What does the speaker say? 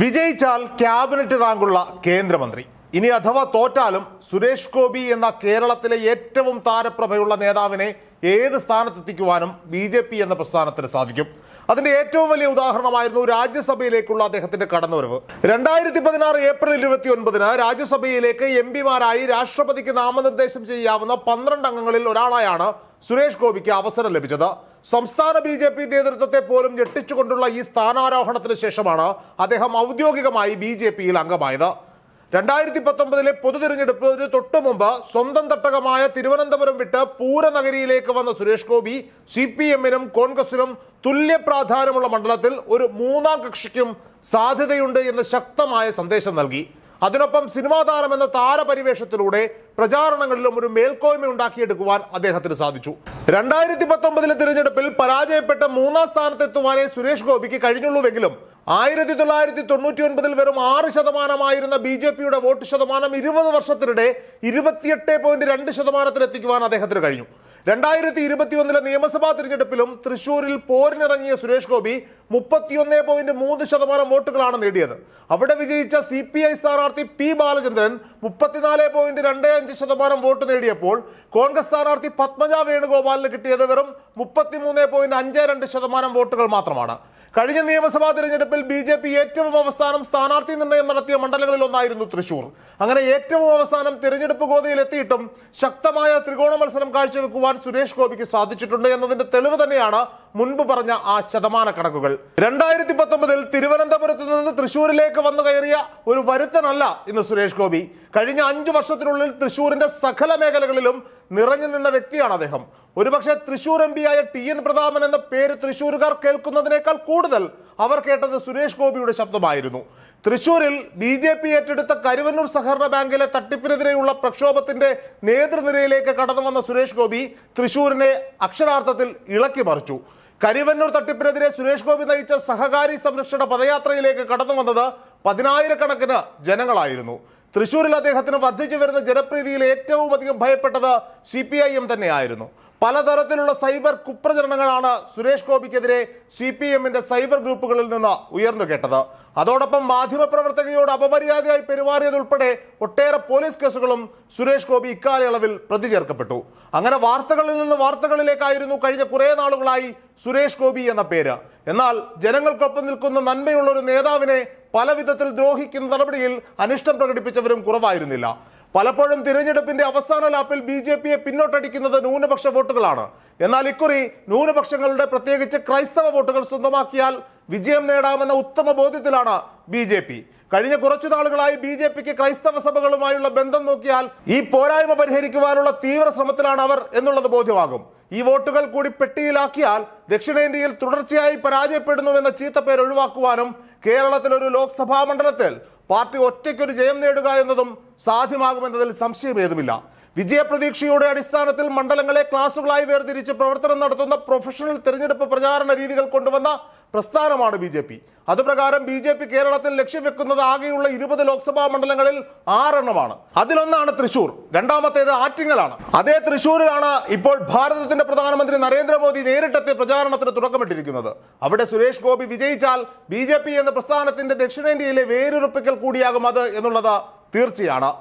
വിജയിച്ചാൽ ക്യാബിനറ്റ് റാങ്കുള്ള കേന്ദ്രമന്ത്രി. ഇനി അഥവാ തോറ്റാലും സുരേഷ് ഗോപി എന്ന കേരളത്തിലെ ഏറ്റവും താരപ്രഭയുള്ള നേതാവിനെ ഏത് സ്ഥാനത്തെത്തിക്കുവാനും ബി ജെ പി എന്ന പ്രസ്ഥാനത്തിന് സാധിക്കും. അതിന്റെ ഏറ്റവും വലിയ ഉദാഹരണമായിരുന്നു രാജ്യസഭയിലേക്കുള്ള അദ്ദേഹത്തിന്റെ കടന്നുവരവ്. രണ്ടായിരത്തി പതിനാറ് ഏപ്രിൽ ഇരുപത്തി ഒൻപതിന് രാജ്യസഭയിലേക്ക് എം പിമാരായി രാഷ്ട്രപതിക്ക് നാമനിർദ്ദേശം ചെയ്യാവുന്ന പന്ത്രണ്ട് അംഗങ്ങളിൽ ഒരാളായാണ് സുരേഷ് ഗോപിക്ക് അവസരം ലഭിച്ചത്. സംസ്ഥാന ബി ജെ പി നേതൃത്വത്തെ പോലും ഞെട്ടിച്ചുകൊണ്ടുള്ള ഈ സ്ഥാനാരോഹണത്തിന് ശേഷമാണ് അദ്ദേഹം ഔദ്യോഗികമായി ബി ജെ പിയിൽ അംഗമായത്. രണ്ടായിരത്തി പത്തൊമ്പതിലെ പൊതുതെരഞ്ഞെടുപ്പിന് തൊട്ടു മുമ്പ് സ്വന്തം തട്ടകമായ തിരുവനന്തപുരം വിട്ട് പൂരനഗരിയിലേക്ക് വന്ന സുരേഷ് ഗോപി സി പി എമ്മിനും കോൺഗ്രസിനും തുല്യ പ്രാധാന്യമുള്ള മണ്ഡലത്തിൽ ഒരു മൂന്നാം കക്ഷിക്കും സാധ്യതയുണ്ട് എന്ന് ശക്തമായ സന്ദേശം നൽകി. അതിനൊപ്പം സിനിമാ താരം എന്ന താരപരിവേഷത്തിലൂടെ പ്രചാരണങ്ങളിലും ഒരു മേൽക്കോയ്മ ഉണ്ടാക്കിയെടുക്കുവാൻ അദ്ദേഹത്തിന് സാധിച്ചു. രണ്ടായിരത്തി പത്തൊമ്പതിലെ തിരഞ്ഞെടുപ്പിൽ പരാജയപ്പെട്ട മൂന്നാം സ്ഥാനത്തെത്തുവാനേ സുരേഷ് ഗോപിക്ക് കഴിഞ്ഞുള്ളൂവെങ്കിലും ആയിരത്തി തൊള്ളായിരത്തി തൊണ്ണൂറ്റി ഒൻപതിൽ വെറും ആറ് ശതമാനമായിരുന്ന ബി ജെ പിയുടെ വോട്ട് ശതമാനം ഇരുപത് വർഷത്തിനിടെ ഇരുപത്തിയെട്ട് പോയിന്റ് രണ്ട് ശതമാനത്തിലെത്തിക്കുവാൻ അദ്ദേഹത്തിന് കഴിഞ്ഞു. രണ്ടായിരത്തി ഇരുപത്തിയൊന്നിലെ നിയമസഭാ തിരഞ്ഞെടുപ്പിലും തൃശൂരിൽ പോരിനിറങ്ങിയ സുരേഷ് ഗോപി മുപ്പത്തിയൊന്ന് പോയിന്റ് മൂന്ന് ശതമാനം വോട്ടുകളാണ് നേടിയത്. അവിടെ വിജയിച്ച സി പി ഐ സ്ഥാനാർത്ഥി പി ബാലചന്ദ്രൻ മുപ്പത്തിനാല് പോയിന്റ് രണ്ട് അഞ്ച് ശതമാനം വോട്ട് നേടിയപ്പോൾ കോൺഗ്രസ് സ്ഥാനാർത്ഥി പത്മജ വേണുഗോപാലിന് കിട്ടിയത് വെറും മുപ്പത്തിമൂന്ന് പോയിന്റ് അഞ്ച് രണ്ട് ശതമാനം വോട്ടുകൾ മാത്രമാണ്. കഴിഞ്ഞ നിയമസഭാ തിരഞ്ഞെടുപ്പിൽ ബി ജെ പി ഏറ്റവും അവസാനം സ്ഥാനാർത്ഥി നിർണയം നടത്തിയ മണ്ഡലങ്ങളിൽ ഒന്നായിരുന്നു തൃശൂർ. അങ്ങനെ ഏറ്റവും അവസാനം തിരഞ്ഞെടുപ്പ് ഗോതയിൽ എത്തിയിട്ടും ശക്തമായ ത്രികോണ മത്സരം കാഴ്ചവെക്കുവാൻ സുരേഷ് ഗോപിക്ക് സാധിച്ചിട്ടുണ്ട് എന്നതിന്റെ തെളിവ് തന്നെയാണ് മുൻപ് പറഞ്ഞ ആ ശതമാന കണക്കുകൾ. രണ്ടായിരത്തി പത്തൊമ്പതിൽ തിരുവനന്തപുരത്ത് നിന്ന് തൃശൂരിലേക്ക് വന്നു കയറിയ ഒരു വരുത്തനല്ല ഇന്ന് സുരേഷ് ഗോപി. കഴിഞ്ഞ അഞ്ചു വർഷത്തിനുള്ളിൽ തൃശൂരിന്റെ സകല മേഖലകളിലും നിറഞ്ഞു നിന്ന വ്യക്തിയാണ് അദ്ദേഹം. ഒരുപക്ഷെ തൃശൂർ എം ആയ ടി എൻ പ്രതാപൻ എന്ന പേര് തൃശൂരുകാർ കേൾക്കുന്നതിനേക്കാൾ കൂടുതൽ അവർ കേട്ടത് സുരേഷ് ഗോപിയുടെ ശബ്ദമായിരുന്നു. തൃശൂരിൽ ബി ജെ പി ഏറ്റെടുത്ത കരുവന്നൂർ സഹകരണ ബാങ്കിലെ തട്ടിപ്പിനെതിരെയുള്ള പ്രക്ഷോഭത്തിന്റെ നേതൃനിരയിലേക്ക് കടന്നു വന്ന സുരേഷ് ഗോപി തൃശൂരിനെ അക്ഷരാർത്ഥത്തിൽ ഇളക്കി മറിച്ചു. കരിവന്നൂർ തട്ടിപ്പിനെതിരെ സുരേഷ് ഗോപി നയിച്ച സഹകാരി സംരക്ഷണ പദയാത്രയിലേക്ക് കടന്നു വന്നത് പതിനായിരക്കണക്കിന് ജനങ്ങളായിരുന്നു. തൃശൂരിൽ അദ്ദേഹത്തിന് വർദ്ധിച്ചു വരുന്ന ജനപ്രീതിയിൽ ഏറ്റവും അധികം ഭയപ്പെട്ടത് സി പി ഐ എം തന്നെയായിരുന്നു. പലതരത്തിലുള്ള സൈബർ കുപ്രചരണങ്ങളാണ് സുരേഷ് ഗോപിക്കെതിരെ സി പി എമ്മിന്റെ സൈബർ ഗ്രൂപ്പുകളിൽ നിന്ന് ഉയർന്നു കേട്ടത്. അതോടൊപ്പം മാധ്യമപ്രവർത്തകയോട് അപമര്യാദയായി പെരുമാറിയതുൾപ്പെടെ ഒട്ടേറെ പോലീസ് കേസുകളും സുരേഷ് ഗോപി ഇക്കാലയളവിൽ പ്രതി ചേർക്കപ്പെട്ടു അങ്ങനെ വാർത്തകളിൽ നിന്ന് വാർത്തകളിലേക്കായിരുന്നു കഴിഞ്ഞ കുറേ നാളുകളായി സുരേഷ് ഗോപി എന്ന പേര്. എന്നാൽ ജനങ്ങൾക്കൊപ്പം നിൽക്കുന്ന നന്മയുള്ള ഒരു നേതാവിനെ പല വിധത്തിൽ ദ്രോഹിക്കുന്ന നടപടിയിൽ അനിഷ്ടം പ്രകടിപ്പിച്ചവരും കുറവായിരുന്നില്ല. പലപ്പോഴും തിരഞ്ഞെടുപ്പിന്റെ അവസാന ലാപ്പിൽ ബി ജെ പിയെ പിന്നോട്ടടിക്കുന്നത് ന്യൂനപക്ഷ വോട്ടുകളാണ്. എന്നാൽ ഇക്കുറി ന്യൂനപക്ഷങ്ങളുടെ പ്രത്യേകിച്ച് ക്രൈസ്തവ വോട്ടുകൾ സ്വന്തമാക്കിയാൽ വിജയം നേടാമെന്ന ഉത്തമ ബോധ്യത്തിലാണ് ബി ജെ പി. കഴിഞ്ഞ കുറച്ചു നാളുകളായി ബി ജെ പിക്ക് ക്രൈസ്തവ സഭകളുമായുള്ള ബന്ധം നോക്കിയാൽ ഈ പോരായ്മ പരിഹരിക്കുവാനുള്ള തീവ്ര ശ്രമത്തിലാണ് അവർ എന്നുള്ളത് ബോധ്യമാകും. ഈ വോട്ടുകൾ കൂടി പെട്ടിയിലാക്കിയാൽ ദക്ഷിണേന്ത്യയിൽ തുടർച്ചയായി പരാജയപ്പെടുന്നുവെന്ന ചീത്തപ്പേര് ഒഴിവാക്കുവാനും കേരളത്തിൽ ഒരു ലോക്സഭാ മണ്ഡലത്തിൽ പാർട്ടി ഒറ്റയ്ക്കൊരു ജയം നേടുക എന്നതും സാധ്യമാകുമെന്നതിൽ സംശയമേതുമില്ല. വിജയപ്രതീക്ഷയുടെ അടിസ്ഥാനത്തിൽ മണ്ഡലങ്ങളെ ക്ലാസുകളായി വേർതിരിച്ച് പ്രവർത്തനം നടത്തുന്ന പ്രൊഫഷണൽ തെരഞ്ഞെടുപ്പ് പ്രചാരണ രീതികൾ കൊണ്ടുവന്ന പ്രസ്ഥാനമാണ് ബി അതുപ്രകാരം ബി ജെ പി കേരളത്തിൽ ലക്ഷ്യം വെക്കുന്നത് ആകെയുള്ള ഇരുപത് ലോക്സഭാ മണ്ഡലങ്ങളിൽ ആറെണ്ണമാണ്. അതിലൊന്നാണ് തൃശൂർ രണ്ടാമത്തേത് ആറ്റിങ്ങലാണ്. അതേ തൃശൂരിലാണ് ഇപ്പോൾ ഭാരതത്തിന്റെ പ്രധാനമന്ത്രി നരേന്ദ്രമോദി നേരിട്ടെത്തിയ പ്രചാരണത്തിന് തുടക്കമിട്ടിരിക്കുന്നത്. അവിടെ സുരേഷ് ഗോപി വിജയിച്ചാൽ ബി എന്ന പ്രസ്ഥാനത്തിന്റെ ദക്ഷിണേന്ത്യയിലെ വേരുറപ്പിക്കൽ കൂടിയാകും അത് എന്നുള്ളത് തീർച്ചയാണ്.